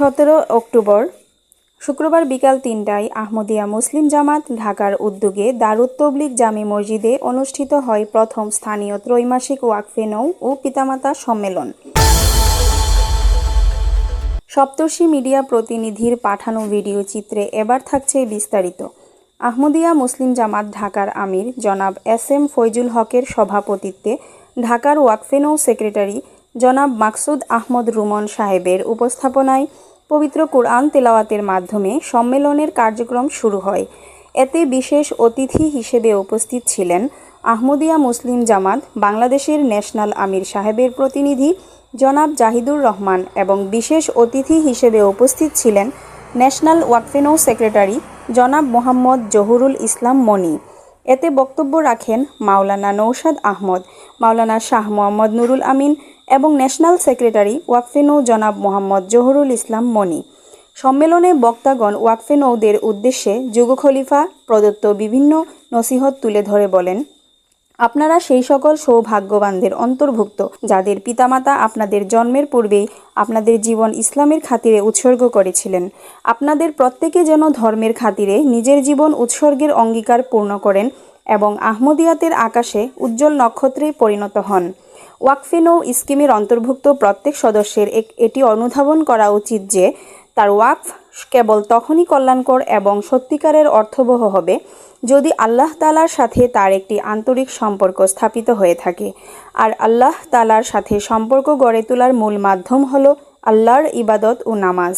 সতেরো অক্টোবর। শুক্রবার বিকাল তিনটায় আহমদিয়া মুসলিম জামাত ঢাকার উদ্যোগে দারুত তবলিগ জামি মসজিদে অনুষ্ঠিত হয় প্রথম স্থানীয় ত্রৈমাসিক ওয়াকফে নৌ ও পিতামাতা সম্মেলন। সপ্তর্ষি মিডিয়া প্রতিনিধির পাঠানো ভিডিও চিত্রে এবার থাকছে বিস্তারিত। আহমদিয়া মুসলিম জামাত ঢাকার আমির জনাব এস এম ফৈজুল হকের সভাপতিত্বে ঢাকার ওয়াকফেনৌ সেক্রেটারি জনাব মাকসুদ আহমদ রুমন সাহেবের উপস্থাপনায় পবিত্র কোরআন তেলাওয়াতের মাধ্যমে সম্মেলনের কার্যক্রম শুরু হয়। এতে বিশেষ অতিথি হিসেবে উপস্থিত ছিলেন আহমদিয়া মুসলিম জামাত, বাংলাদেশের ন্যাশনাল আমির সাহেবের প্রতিনিধি জনাব জাহিদুর রহমান এবং বিশেষ অতিথি হিসেবে উপস্থিত ছিলেন ন্যাশনাল ওয়াকফেনৌ সেক্রেটারি জনাব মোহাম্মদ জহুরুল ইসলাম মনি। এতে বক্তব্য রাখেন মাওলানা নৌশাদ আহমদ, মাওলানা শাহ মোহাম্মদ নুরুল আমিন এবং ন্যাশনাল সেক্রেটারি ওয়াকফেনৌ জনাব মোহাম্মদ জহরুল ইসলাম মনি। সম্মেলনে বক্তাগণ ওয়াকফেনৌদের উদ্দেশ্যে যুগ খলিফা, প্রদত্ত বিভিন্ন নসিহত তুলে ধরে বলেন আপনারা সেই সকল সৌভাগ্যবানদের অন্তর্ভুক্ত, যাদের পিতামাতা আপনাদের জন্মের পূর্বেই আপনাদের জীবন ইসলামের খাতিরে উৎসর্গ করেছিলেন। আপনাদের প্রত্যেকে যেন ধর্মের খাতিরে নিজের জীবন উৎসর্গের অঙ্গীকার পূর্ণ করেন এবং আহমদিয়াতের আকাশে উজ্জ্বল নক্ষত্রে পরিণত হন। ওয়াকফে নৌ স্কিমের অন্তর্ভুক্ত প্রত্যেক সদস্যের এটি অনুধাবন করা উচিত যে তার ওয়াকফ কেবল তখনই কল্যাণকর এবং সত্যিকারের অর্থবহ হবে যদি আল্লাহ তালার সাথে তার একটি আন্তরিক সম্পর্ক স্থাপিত হয়ে থাকে। আর আল্লাহ তালার সাথে সম্পর্ক গড়ে তোলার মূল মাধ্যম হল আল্লাহর ইবাদত ও নামাজ।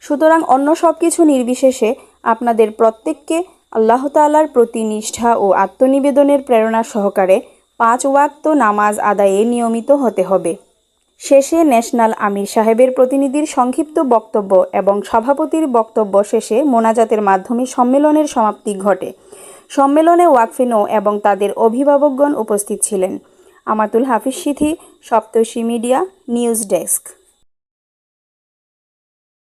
সুতরাং অন্য সব কিছু নির্বিশেষে আপনাদের প্রত্যেককে আল্লাহ তালার প্রতি নিষ্ঠা ও আত্মনিবেদনের প্রেরণা সহকারে পাঁচ ওয়াক্ত নামাজ আদায়ে নিয়মিত হতে হবে। শেষে ন্যাশনাল আমির সাহেবের প্রতিনিধির সংক্ষিপ্ত বক্তব্য এবং সভাপতির বক্তব্য শেষে মোনাজাতের মাধ্যমে সম্মেলনের সমাপ্তি ঘটে। সম্মেলনে ওয়াকফিনো এবং তাদের অভিভাবকগণ উপস্থিত ছিলেন। Amatul Hafiz Sithi, Saptarshi media, news desk.